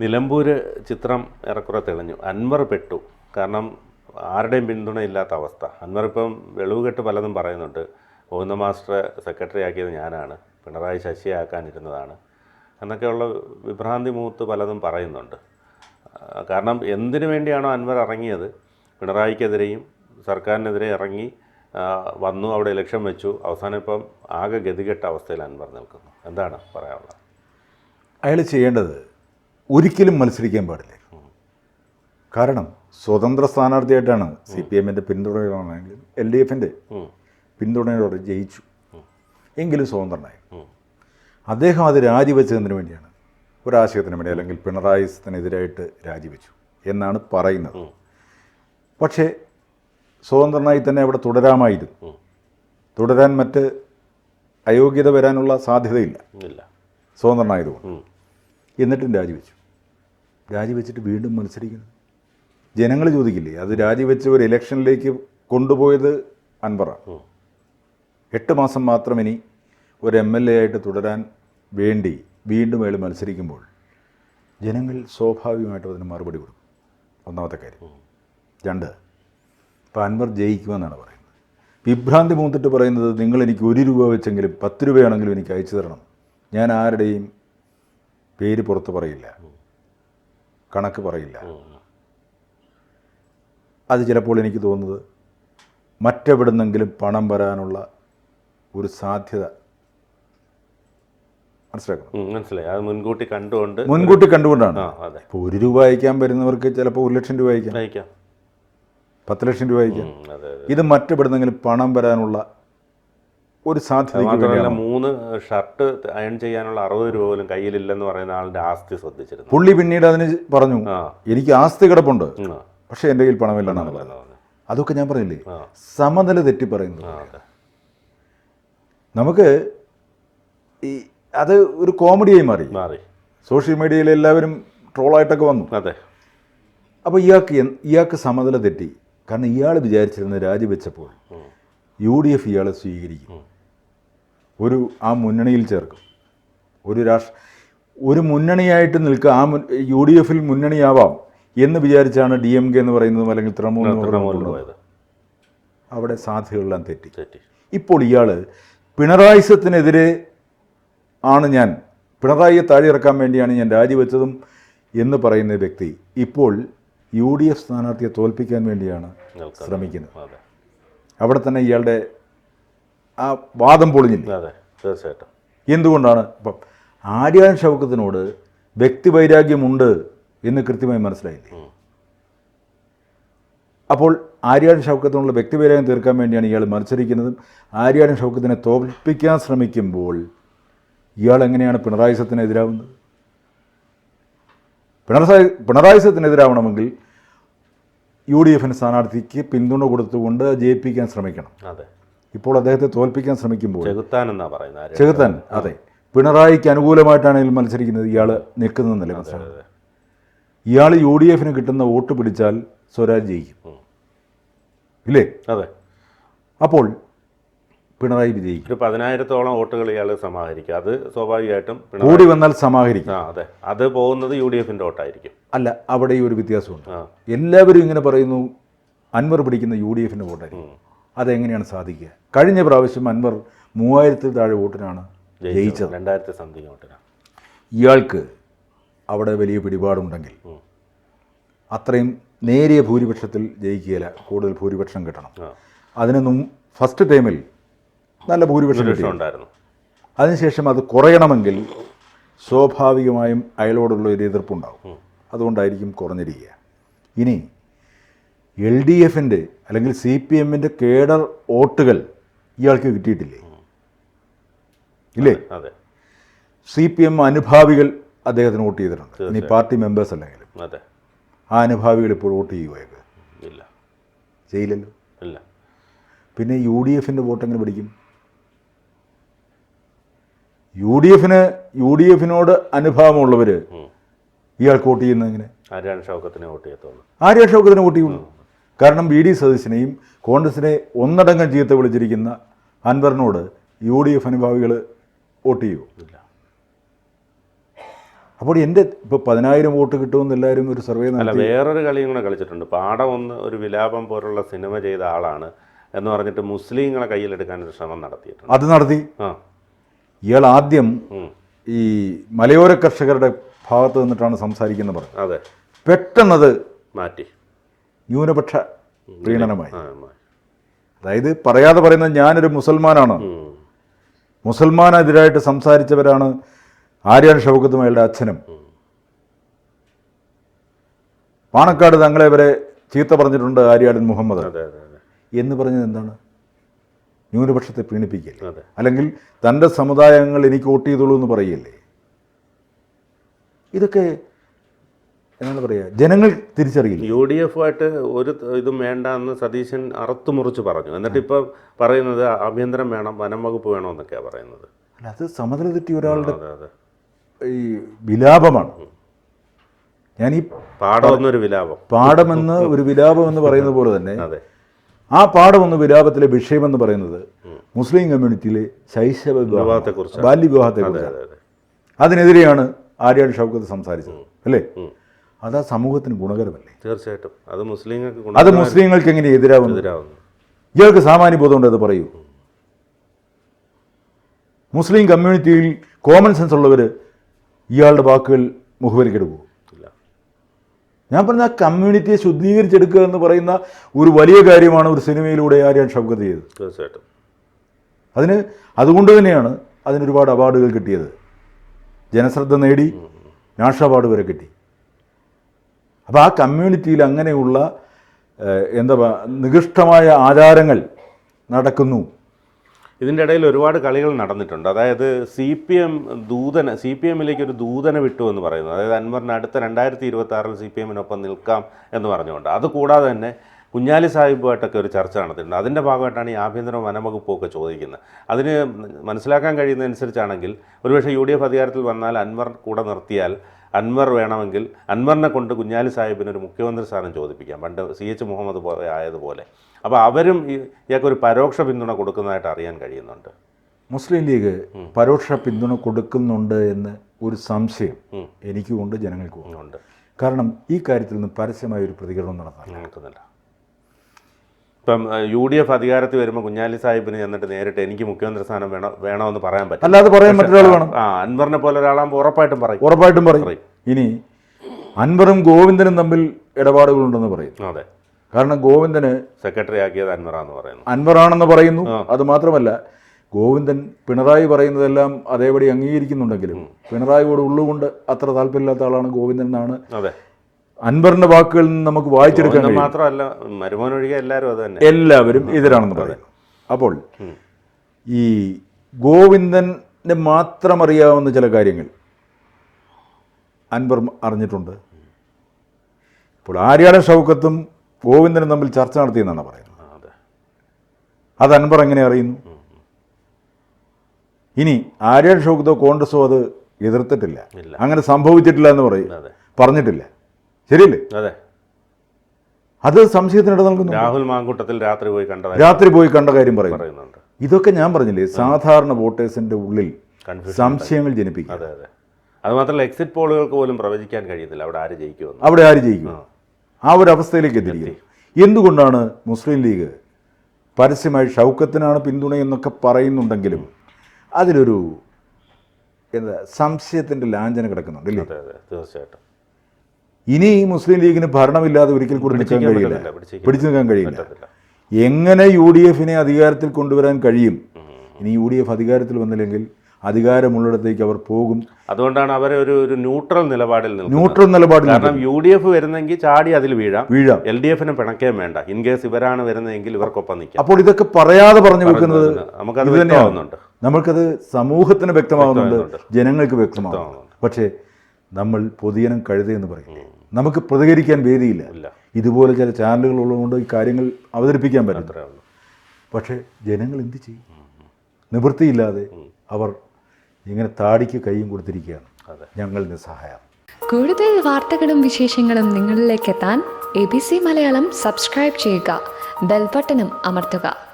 നിലമ്പൂർ ചിത്രം ഏറെക്കുറെ തെളിഞ്ഞു. അൻവർ പെട്ടു. കാരണം ആരുടെയും പിന്തുണയില്ലാത്ത അവസ്ഥ. അൻവർ ഇപ്പം വെളിവുകെട്ട് പലതും പറയുന്നുണ്ട്. ഗോവിന്ദ മാസ്റ്റർ സെക്രട്ടറി ആക്കിയത് ഞാനാണ്. പിണറായി ശശിയാക്കാനിരുന്നതാണ്. എന്നൊക്കെയുള്ള വിഭ്രാന്തി മൂത്ത് പലതും പറയുന്നുണ്ട്. കാരണം എന്തിനു വേണ്ടിയാണോ അൻവർ ഇറങ്ങിയത്? പിണറായിക്കെതിരെയും സർക്കാരിനെതിരെ ഇറങ്ങി വന്നു അവിടെ ഇലക്ഷൻ വെച്ചു. അവസാനം ഇപ്പം ആകെ ഗതികെട്ട അവസ്ഥയിൽ അൻവർ നിൽക്കുന്നു. എന്താണ് പറയാനുള്ളത്? അയാൾ ചെയ്യേണ്ടത് ഒരിക്കലും മത്സരിക്കാൻ പാടില്ല. കാരണം സ്വതന്ത്ര സ്ഥാനാർത്ഥിയായിട്ടാണ് സി പി എമ്മിന്റെ പിന്തുണയോടാണെങ്കിലും എൽ ഡി എഫിന്റെ. പിന്തുണയോടെ ജയിച്ചു. എങ്കിലും സ്വതന്ത്രനായി. അദ്ദേഹം അത് രാജിവെച്ചതിന് വേണ്ടിയാണ് ഒരാശയത്തിന് വേണ്ടി അല്ലെങ്കിൽ പിണറായിസത്തിനെതിരായിട്ട് രാജിവെച്ചു എന്നാണ് പറയുന്നത്. പക്ഷേ സ്വതന്ത്രനായി തന്നെ അവിടെ തുടരാമായിരുന്നു. തുടരാൻ മറ്റ് അയോഗ്യത വരാനുള്ള സാധ്യതയില്ല. സ്വതന്ത്രനായതുകൊണ്ട്. എന്നിട്ടും രാജിവെച്ചു. രാജിവെച്ചിട്ട് വീണ്ടും മത്സരിക്കുന്നു. ജനങ്ങൾ ചോദിക്കില്ലേ അത് രാജിവെച്ച് ഒരു ഇലക്ഷനിലേക്ക് കൊണ്ടുപോയത് അൻവറാണ്. എട്ട് മാസം മാത്രം ഇനി ഒരു എം എൽ എ ആയിട്ട് തുടരാൻ വേണ്ടി വീണ്ടും അയാൾ മത്സരിക്കുമ്പോൾ ജനങ്ങൾ സ്വാഭാവികമായിട്ടും അതിന് മറുപടി കൊടുക്കും. ഒന്നാമത്തെ കാര്യം. രണ്ട് ഇപ്പോൾ അൻവർ ജയിക്കുമെന്നാണ് പറയുന്നത്. വിഭ്രാന്തി മൂന്നിട്ട് പറയുന്നത് നിങ്ങൾ എനിക്ക് ഒരു രൂപ വെച്ചെങ്കിലും പത്ത് രൂപയാണെങ്കിലും എനിക്ക് അയച്ചു തരണം. ഞാൻ ആരുടെയും പേര് പുറത്ത് പറയില്ല. കണക്ക് പറയില്ല. അത് ചിലപ്പോൾ എനിക്ക് തോന്നുന്നത് മറ്റെവിടുന്നെങ്കിലും പണം വരാനുള്ള ഒരു സാധ്യത മനസ്സിലാക്കണം. ഉം, മനസ്സിലായി. അത് മുൻകൂട്ടി കണ്ടുകൊണ്ട് മുൻകൂട്ടി കണ്ടുകൊണ്ടാണ്. ഇപ്പോൾ ഒരു രൂപ അയക്കാൻ വരുന്നവർക്ക് ചിലപ്പോൾ ഒരു ലക്ഷം രൂപ അയക്കാം. പത്ത് ലക്ഷം രൂപ അയക്കാം. ഇത് മറ്റെവിടുന്നെങ്കിലും പണം വരാനുള്ള ഒരു സാധ്യത മൂന്ന് ഷർട്ട് അയൺ ചെയ്യാനുള്ള അറുപത് രൂപ പോലും കയ്യിലില്ലെന്ന് പറയുന്ന ആളുടെ ആസ്തി ശ്രദ്ധിച്ചിരുന്നു. പുള്ളി പിന്നീട് അതിന് പറഞ്ഞു എനിക്ക് ആസ്തി കിടപ്പുണ്ട്. പക്ഷെ എന്റെ എന്റെ കയ്യിൽ പണമില്ലെന്നാണ് പറഞ്ഞത്. അതൊക്കെ ഞാൻ പറഞ്ഞില്ലേ? ആ. സമനില തെറ്റി പറയുന്നു. നമുക്ക് ഈ അത് ഒരു കോമഡിയായി മാറി. മാറി. സോഷ്യൽ മീഡിയയിൽ എല്ലാവരും ട്രോളായിട്ടൊക്കെ വന്നു. അതെ. അപ്പോൾ ഇയാൾക്ക് ഇയാൾക്ക് സമനില തെറ്റി. കാരണം ഇയാൾ വിചാരിച്ചിരുന്ന രാജിവെച്ചപ്പോൾ. യു ഡി എഫ് ഇയാളെ സ്വീകരിക്കും. ഒരു ആ മുന്നണിയിൽ ചേർക്കും. ഒരു രാഷ്ട്ര ഒരു മുന്നണിയായിട്ട് നിൽക്കുക ആ യു ഡി എഫിൽ മുന്നണിയാവാം എന്ന് വിചാരിച്ചാണ് ഡി എം കെ എന്ന് പറയുന്നതും അല്ലെങ്കിൽ തൃണമൂൽ പോയത്. അവിടെ സാധ്യതകളെല്ലാം തെറ്റി. തെറ്റി. ഇപ്പോൾ ഇയാൾ പിണറായിസത്തിനെതിരെ ആണ് ഞാൻ പിണറായിയെ താഴെയിറക്കാൻ വേണ്ടിയാണ് ഞാൻ രാജിവെച്ചതും എന്ന് പറയുന്ന വ്യക്തി ഇപ്പോൾ യു ഡി എഫ് സ്ഥാനാർത്ഥിയെ തോൽപ്പിക്കാൻ വേണ്ടിയാണ് ശ്രമിക്കുന്നത്. അവിടെ തന്നെ ഇയാളുടെ ആ വാദം പൊളിഞ്ഞില്ല? അതെ തീർച്ചയായിട്ടും. എന്തുകൊണ്ടാണ്? ഇപ്പം ആര്യാൻ ഷൗക്കത്തിനോട് വ്യക്തിവൈരാഗ്യമുണ്ട് എന്ന് കൃത്യമായി മനസ്സിലായില്ലേ. അപ്പോൾ ആര്യാടൻ ഷൗക്കത്തിനുള്ള വ്യക്തിവൈരാഗ്യം തീർക്കാൻ വേണ്ടിയാണ് ഇയാൾ മത്സരിക്കുന്നതും. ആര്യൻ ഷൗക്കത്തിനെ തോൽപ്പിക്കാൻ ശ്രമിക്കുമ്പോൾ ഇയാൾ എങ്ങനെയാണ് പിണറായി സത്തിനെതിരാവുന്നത് പിണറായി പിണറായി സത്തിനെതിരാവണമെങ്കിൽ യു ഡി എഫിന് സ്ഥാനാർത്ഥിക്ക് പിന്തുണ കൊടുത്തുകൊണ്ട് ജയിപ്പിക്കാൻ ശ്രമിക്കണം. അതെ. ഇപ്പോൾ അദ്ദേഹത്തെ തോൽപ്പിക്കാൻ ശ്രമിക്കുമ്പോൾ ചെകുത്താൻ എന്നാണ് പറയുന്നത്. ചെകുത്താൻ അതെ. പിണറായിക്ക് അനുകൂലമായിട്ടാണെങ്കിലും മത്സരിക്കുന്നത്. ഇയാൾ നിൽക്കുന്നതെന്നല്ലേ മനസ്സിലാക്കുന്നത് ഇയാൾ യു ഡി എഫിന് കിട്ടുന്ന വോട്ട് പിടിച്ചാൽ സ്വരാജ് ജയിക്കും. ഇല്ലേ? അതെ. അപ്പോൾ പിണറായി വിജയിക്കും. ഒരു പതിനായിരത്തോളം വോട്ടുകൾ ഇയാൾ സമാഹരിക്കും. അത് സ്വാഭാവികമായിട്ടും കൂടി വന്നാൽ സമാഹരിക്കും. അതെ. അത് പോകുന്നത് യു ഡി എഫിന്റെ വോട്ടായിരിക്കും. അല്ല അവിടെ ഈ ഒരു വ്യത്യാസമുണ്ട്. എല്ലാവരും ഇങ്ങനെ പറയുന്നു അൻവർ പിടിക്കുന്ന യു ഡി എഫിന്റെ വോട്ടായിരിക്കും. അതെങ്ങനെയാണ് സാധിക്കുക? കഴിഞ്ഞ പ്രാവശ്യം അൻവർ മൂവായിരത്തിൽ താഴെ വോട്ടിനാണ് ജയിച്ചത്. രണ്ടായിരത്തി സംതിങ് വോട്ടിനാണ്. ഇയാൾക്ക് അവിടെ വലിയ പിടിപാടുണ്ടെങ്കിൽ അത്രയും നേരിയ ഭൂരിപക്ഷത്തിൽ ജയിക്കുകയില്ല. കൂടുതൽ ഭൂരിപക്ഷം കിട്ടണം. അതിനൊന്നും ഫസ്റ്റ് ടൈമിൽ നല്ല ഭൂരിപക്ഷം ഉണ്ടായിരുന്നു. അതിനുശേഷം അത് കുറയണമെങ്കിൽ സ്വാഭാവികമായും അയലോടുള്ള ഒരു എതിർപ്പുണ്ടാവും. അതുകൊണ്ടായിരിക്കും കുറഞ്ഞിരിക്കുക. ഇനി എൽ ഡി എഫിന്റെ അല്ലെങ്കിൽ സി പി എമ്മിന്റെ കേഡർ വോട്ടുകൾ ഇയാൾക്ക് കിട്ടിയിട്ടില്ലേ? ഇല്ലേ? അതെ സി പി എം അനുഭാവികൾ അദ്ദേഹത്തിന് വോട്ട് ചെയ്തിട്ടുണ്ട്. ഇനി പാർട്ടി മെമ്പേഴ്സ് അല്ലെങ്കിലും. അതെ. ആ അനുഭാവികൾ ഇപ്പോൾ വോട്ട് ചെയ്യുകയൊക്കെ ഇല്ല. ചെയ്യില്ലല്ലോ ഇല്ല. പിന്നെ യു ഡി എഫിന്റെ വോട്ട് എങ്ങനെ പിടിക്കും? യു ഡി എഫിന് യു ഡി എഫിനോട് അനുഭാവമുള്ളവർ ഇയാൾക്ക് വോട്ട് ചെയ്യുന്നത് എങ്ങനെ? ആര്യാൻ ഷൗക്കത്തിനെ വോട്ട് ചെയ്യത്തുള്ളൂ? ആര്യാൻ ഷൗക്കത്തിന് വോട്ട് ചെയ്യുള്ളൂ കാരണം ബി ഡി സതീശനെയും കോൺഗ്രസിനെ ഒന്നടങ്കം ചീത്ത വിളിച്ചിരിക്കുന്ന അൻവറിനോട് യു ഡി എഫ് അനുഭാവികൾ വോട്ട് ചെയ്യൂ. അപ്പോൾ എന്റെ ഇപ്പോൾ പതിനായിരം വോട്ട് കിട്ടുമെന്ന് എല്ലാവരും ഒരു സർവേ അല്ല വേറൊരു കളിയും കൂടെ കളിച്ചിട്ടുണ്ട്. പാടം ഒന്ന് ഒരു വിലാപം പോലുള്ള സിനിമ ചെയ്ത ആളാണ് എന്ന് പറഞ്ഞിട്ട് മുസ്ലിങ്ങളെ കയ്യിലെടുക്കാൻ ഒരു ശ്രമം നടത്തിയിട്ടുണ്ട്. അത് നടത്തി. ഇയാൾ ആദ്യം ഈ മലയോര കർഷകരുടെ ഭാഗത്ത് നിന്നിട്ടാണ് സംസാരിക്കുന്നത്. പറഞ്ഞത് അതെ. പെട്ടെന്നത് മാറ്റി. ന്യൂനപക്ഷ പ്രീണനമായി. അതായത് പറയാതെ പറയുന്നത് ഞാനൊരു മുസൽമാനാണ്. മുസൽമാനെതിരായിട്ട് സംസാരിച്ചവരാണ് ആര്യാൻ ഷൗക്കത്തും അയാളുടെ അച്ഛനും. പാണക്കാട് തങ്ങളെ വരെ ചീത്ത പറഞ്ഞിട്ടുണ്ട് ആര്യാടൻ മുഹമ്മദ്. എന്ന് പറഞ്ഞത് എന്താണ്? ന്യൂനപക്ഷത്തെ പ്രീണിപ്പിക്കില്ല അല്ലെങ്കിൽ തന്റെ സമുദായങ്ങൾ എനിക്ക് വോട്ട് ചെയ്തോളൂ എന്ന് പറയില്ലേ? ഇതൊക്കെ എന്താണ് പറയുക. ജനങ്ങൾ തിരിച്ചറിയില്ല. യു ഡി എഫുമായിട്ട് ഒരു ഇതും വേണ്ട എന്ന് സതീശൻ അറുത്തു മുറിച്ച് പറഞ്ഞു. എന്നിട്ട് ഇപ്പം പറയുന്നത് ആഭ്യന്തരം വേണം വനം വകുപ്പ് വേണമെന്നൊക്കെയാണ് പറയുന്നത്. അല്ല അത് സമനില തെറ്റി ഒരാളുടെ ഈ വിലാപമാണ്. ഞാൻ ഈ പാഠം ഒരു വിലാപം. പാഠമെന്ന് ഒരു വിലാപം എന്ന് പറയുന്നത് പോലെ തന്നെ അതെ. ആ പാഠം ഒന്ന് വിലാപത്തിലെ വിഷയമെന്ന് പറയുന്നത് മുസ്ലിം കമ്മ്യൂണിറ്റിയിലെ ശൈശവ വിവാഹത്തെ വിവാഹത്തെക്കുറിച്ച് ബാല്യവിവാഹത്തെ അതെ കുറിച്ച് അതെ അതെ. അതിനെതിരെയാണ് ആര്യാട് ഷൗക്കത്ത് സംസാരിച്ചത്. അല്ലേ. അത് ആ സമൂഹത്തിന് ഗുണകരമല്ലേ? തീർച്ചയായിട്ടും. അത് മുസ്ലിങ്ങൾക്ക് അത് മുസ്ലിങ്ങൾക്ക് എങ്ങനെ എതിരാകും ഇയാൾക്ക് സാമാന്യ ബോധമുണ്ട് അത് പറയൂ. മുസ്ലിം കമ്മ്യൂണിറ്റിയിൽ കോമൺ സെൻസ് ഉള്ളവർ ഇയാളുടെ വാക്കുകൾ മുഖവരിക്കെടുക്കൂ ഇല്ല. ഞാൻ പറഞ്ഞ ആ കമ്മ്യൂണിറ്റിയെ ശുദ്ധീകരിച്ചെടുക്കുക എന്ന് പറയുന്ന ഒരു വലിയ കാര്യമാണ് ഒരു സിനിമയിലൂടെ ആര്യാൻ ഷൗക്കത്ത് ചെയ്തത്. തീർച്ചയായിട്ടും. അതിന് അതുകൊണ്ട് തന്നെയാണ് അതിനൊരുപാട് അവാർഡുകൾ കിട്ടിയത്. ജനശ്രദ്ധ നേടി നാഷണൽ അവാർഡ് വരെ കിട്ടി. അപ്പോൾ ആ കമ്മ്യൂണിറ്റിയിൽ അങ്ങനെയുള്ള എന്താ നികൃഷ്ടമായ ആചാരങ്ങൾ നടക്കുന്നു. ഇതിന്റെ ഇടയിൽ ഒരുപാട് കളികൾ നടന്നിട്ടുണ്ട്. അതായത് സി പി എം ദൂതന സി പി എമ്മിലേക്ക് ഒരു ദൂതന വിട്ടു എന്ന് പറയുന്നു അതായത് അൻവറിന് അടുത്ത രണ്ടായിരത്തി ഇരുപത്തി ആറിൽ സി പി എമ്മിനൊപ്പം നിൽക്കാം എന്ന് പറഞ്ഞുകൊണ്ട്. അതുകൂടാതെ തന്നെ കുഞ്ഞാലി സാഹിബുമായിട്ടൊക്കെ ഒരു ചർച്ച നടത്തിയിട്ടുണ്ട്. അതിന്റെ ഭാഗമായിട്ടാണ് ഈ ആഭ്യന്തര വനംവകുപ്പൊക്കെ ചോദിക്കുന്നത്. അതിന് മനസ്സിലാക്കാൻ കഴിയുന്നതനുസരിച്ചാണെങ്കിൽ ഒരുപക്ഷെ യു ഡി എഫ് അധികാരത്തിൽ വന്നാൽ അൻവർ കൂടെ നിർത്തിയാൽ അൻവർ വേണമെങ്കിൽ അൻവറിനെ കൊണ്ട് കുഞ്ഞാലി സാഹിബിന് ഒരു മുഖ്യമന്ത്രി സ്ഥാനം ചോദിപ്പിക്കാം. പണ്ട് സി എച്ച് മുഹമ്മദ് പോലെ ആയതുപോലെ. അപ്പോൾ അവരും ഈ ഇയാൾക്ക് ഒരു പരോക്ഷ പിന്തുണ കൊടുക്കുന്നതായിട്ട് അറിയാൻ കഴിയുന്നുണ്ട്. മുസ്ലിം ലീഗ് പരോക്ഷ പിന്തുണ കൊടുക്കുന്നുണ്ട് എന്ന് ഒരു സംശയം. എനിക്കുമുണ്ട് ജനങ്ങൾക്കും ഉണ്ട്. കാരണം ഈ കാര്യത്തിൽ നിന്ന് പരസ്യമായ ഒരു പ്രതികരണം നടത്താൻ നടക്കുന്നില്ല. ഇപ്പം യു ഡി എഫ് അധികാരത്തിൽ വരുമ്പോൾ കുഞ്ഞാലി സാഹിബിന് ചെന്നിട്ട് നേരിട്ട് എനിക്ക് മുഖ്യമന്ത്രി സ്ഥാനം വേണം വേണമെന്ന് പറയാൻ പറ്റും. അല്ലാതെ പറയാൻ മറ്റൊരാൾ വേണം. ആ അൻവറിനെ പോലെ ഒരാളാകുമ്പോൾ ഉറപ്പായിട്ടും പറയും. ഉറപ്പായിട്ടും പറയും. ഇനി അൻവറും ഗോവിന്ദനും തമ്മിൽ ഇടപാടുകളുണ്ടെന്ന് പറയും. അതെ. കാരണം ഗോവിന്ദന് സെക്രട്ടറി ആക്കിയത് അൻവറാന്ന് പറയുന്നു. അൻവറാണെന്ന് പറയുന്നു. അത് മാത്രമല്ല ഗോവിന്ദൻ പിണറായി പറയുന്നതെല്ലാം അതേപടി അംഗീകരിക്കുന്നുണ്ടെങ്കിലും പിണറായിയോട് ഉള്ളുകൊണ്ട് അത്ര താല്പര്യമില്ലാത്ത ആളാണ് ഗോവിന്ദൻ എന്നാണ് അൻവറിന്റെ വാക്കുകളിൽ നിന്ന് നമുക്ക് വായിച്ചെടുക്കാൻ മാത്രമല്ല മരുമോൻ ഒഴികെ എല്ലാവരും അത് തന്നെ. എല്ലാവരും എതിരാണെന്ന് പറയാം. അപ്പോൾ ഈ ഗോവിന്ദന് മാത്രം അറിയാവുന്ന ചില കാര്യങ്ങൾ അൻവർ അറിഞ്ഞിട്ടുണ്ട്. ഇപ്പോൾ ആര്യാടൻ ഷൗക്കത്തും ഗോവിന്ദനും തമ്മിൽ ചർച്ച നടത്തിയെന്നാണ് പറയുന്നത്. അതെ. അത് അൻവർ എങ്ങനെ അറിയുന്നു? ഇനി ആര്യാടൻ ഷൗക്കത്തോ കോൺഗ്രസോ അത് എതിർത്തിട്ടില്ല. അങ്ങനെ സംഭവിച്ചിട്ടില്ല എന്ന് പറയും. പറഞ്ഞിട്ടില്ല. ശരിയല്ലേ? അതെ. അത് സംശയത്തിനിട നൽകുന്നു രാഹുൽ മാങ്കൂട്ടത്തിൽ രാത്രി പോയി കണ്ട രാത്രി പോയി കണ്ട കാര്യം പറയുന്നുണ്ട്. ഇതൊക്കെ ഞാൻ പറഞ്ഞില്ലേ സാധാരണ വോട്ടേഴ്സിന്റെ ഉള്ളിൽ സംശയങ്ങൾ ജനിപ്പിക്കും അതെ അതെ. അത് മാത്രമല്ല എക്സിറ്റ് പോളുകൾക്ക് പോലും പ്രവചിക്കാൻ കഴിയുന്നില്ല. അവിടെ ആര് ജയിക്കും അവിടെ ആര് ജയിക്കും? ആ. ഒരു അവസ്ഥയിലേക്ക് എത്തിയിരിക്കും എന്തുകൊണ്ടാണ് മുസ്ലിം ലീഗ് പരസ്യമായി ഷൗക്കത്തിനാണ് പിന്തുണയെന്നൊക്കെ പറയുന്നുണ്ടെങ്കിലും അതിലൊരു എന്താ സംശയത്തിന്റെ ലാഞ്ചന കിടക്കുന്നുണ്ട് അല്ലേ? തീർച്ചയായിട്ടും. ഇനി ഈ മുസ്ലിം ലീഗിന് ഭരണമില്ലാതെ ഒരിക്കൽ കൂടി നിൽക്കാൻ കഴിയില്ല. പിടിച്ചു നിൽക്കാൻ കഴിയില്ല. എങ്ങനെ യു ഡി എഫിനെ അധികാരത്തിൽ കൊണ്ടുവരാൻ കഴിയും? ഇനി യു ഡി എഫ് അധികാരത്തിൽ വന്നില്ലെങ്കിൽ അധികാരമുള്ളിടത്തേക്ക് അവർ പോകും. അതുകൊണ്ടാണ് അവരെ ഒരു ഒരു ന്യൂട്രൽ നിലപാടിൽ ന്യൂട്രൽ നിലപാടിൽ കാരണം യു ഡി എഫ് വരുന്നെങ്കിൽ ചാടി അതിൽ വീഴാം. വീഴാം. എൽ ഡി എഫിനെ പിണക്കേം വേണ്ട. ഇൻ കേസ് ഇവരാണ് വരുന്നതെങ്കിൽ ഇവർക്കൊപ്പം നിൽക്കാം. അപ്പോൾ ഇതൊക്കെ പറയാതെ പറഞ്ഞു വെക്കുന്നത് നമുക്കത് വ്യക്തമാവുന്നുണ്ട്. നമ്മൾക്കത് സമൂഹത്തിന് വ്യക്തമാകുന്നുണ്ട്. ജനങ്ങൾക്ക് വ്യക്തമാകുന്നുണ്ട് പക്ഷേ നമ്മൾ പൊതുജനം കഴുതെന്ന് പറയും നമുക്ക് പ്രതികരിക്കാൻ വേദിയില്ല. ഇതുപോലെ ചില ചാനലുകൾ ഉള്ളതുകൊണ്ട് ഈ കാര്യങ്ങൾ അവതരിപ്പിക്കാൻ പറ്റും പക്ഷേ ജനങ്ങൾ എന്ത് ചെയ്യും? നിവൃത്തിയില്ലാതെ അവർ ഇങ്ങനെ താടിക്ക് കൈയും കൊടുത്തിരിക്കുകയാണ്. ഞങ്ങളുടെ ഞങ്ങൾ നിസ്സഹായം കൂടുതൽ വാർത്തകളും വിശേഷങ്ങളും നിങ്ങളിലേക്ക് എത്താൻ A B C Malayalam subscribe ചെയ്യുക. ബെൽബട്ടനും അമർത്തുക.